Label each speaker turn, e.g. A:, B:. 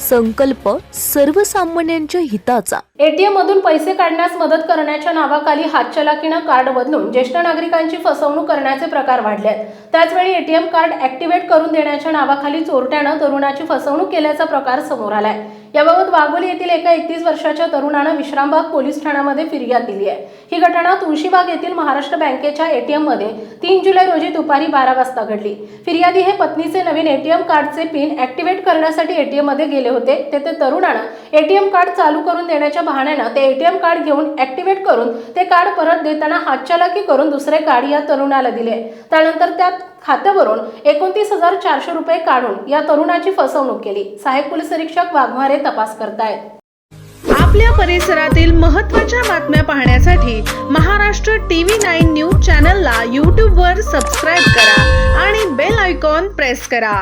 A: संकल्प सर्वसामान्यांच्या हिताचा.
B: एटीएम मधून पैसे काढण्यास मदत करण्याच्या नावाखाली हातचलाकीनं कार्ड बदलून ज्येष्ठ नागरिकांची फसवणूक करण्याचे प्रकार वाढले आहेत त्याचवेळी एटीएम कार्ड ऍक्टिव्हेट करून देण्याच्या नावाखाली चोरट्यानं तरुणाची फसवणूक केल्याचा प्रकार समोर आलाय. याबाबत वाघोली येथील एका एकतीस वर्षाच्या तरुणानं विश्रामबाग पोलीस ठाण्यामध्ये फिर्याद दिली आहे. ही घटना तुळशीबाग येथील महाराष्ट्र बँकेच्या एटीएममध्ये तीन जुलै रोजी दुपारी बारा वाजता घडली. फिर्यादी हे पत्नीचे नवीन एटीएम कार्डचे पिन ऍक्टिव्हेट करण्यासाठी एटीएममध्ये गेले होते ते ते तरुणानं एटीएम कार्ड चालू करून देण्याच्या बहाण्यानं ते एटीएम कार्ड घेऊन ऍक्टिव्हेट करून ते कार्ड परत देताना हातचलाकी करून दुसरे कार्ड या तरुणाला दिले. त्यानंतर त्यात खात्यावरून एकोणतीस हजार चारशे रुपये काढून या तरुणाची फसवणूक केली. सहाय्यक पोलीस निरीक्षक वाघमारे तपास करतायत.
C: आपल्या परिसरातील महत्त्वाच्या बातम्या पाहण्यासाठी महाराष्ट्र टीव्ही नाईन न्यूज चॅनलला यूट्यूबवर सबस्क्राईब करा आणि बेल आयकॉन प्रेस करा.